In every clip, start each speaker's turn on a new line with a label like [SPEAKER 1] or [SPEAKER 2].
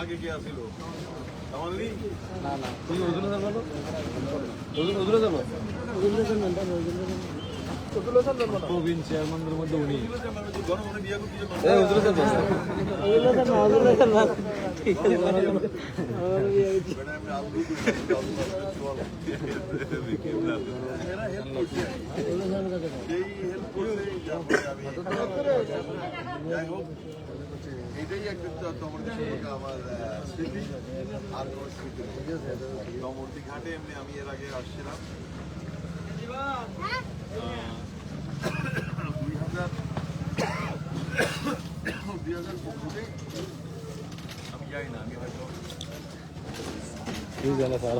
[SPEAKER 1] আগে কে নেই
[SPEAKER 2] না না তুই ওজনে যাব ওজন ওজনে যাব প্রবীণ চেয়ারম্যানদের মধ্যে উনি
[SPEAKER 1] এটাই ঘাটে এমনি আমি এর আগে আসছিলাম দুই হাজার দুই হাজার আমি জানি না আমি হয়তো
[SPEAKER 2] জানা স্যার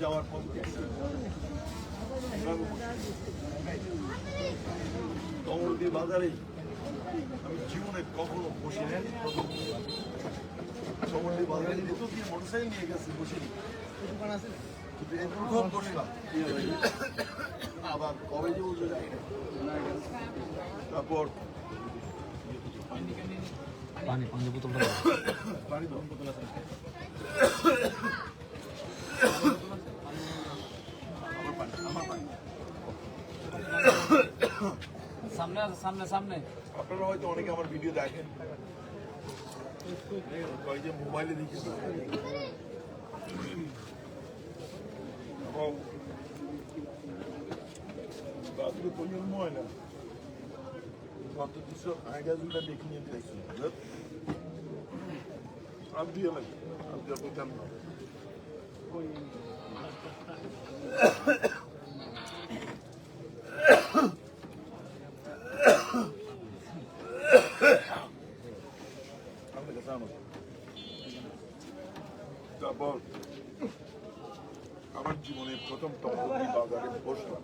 [SPEAKER 1] যাওয়ার পথ কমলদি বাজারে আমি জীবনে কখনো বসি নাই কমলদি বাজারে যেত কি মোটরসাইকেল নিয়ে গেছে বসিনি কিন্তু আবার কবে যে যাই তারপর
[SPEAKER 2] পানি পানি বোতলটা
[SPEAKER 1] পানি আমার পানি
[SPEAKER 2] সামনে আছে, সামনে সামনে।
[SPEAKER 1] আপনারা হয়তো অনেকে আমার ভিডিও দেখেন। যে মোবাইলে দেখি প্রজন্ম হয় না। গত দুশো ম্যাগাজিনটা দেখে নিয়ে দেখছি আমি দিয়ে লাগে জান আমি কাছে আমার তারপর আমার জীবনে প্রথম টম্পি বাজারে বসলাম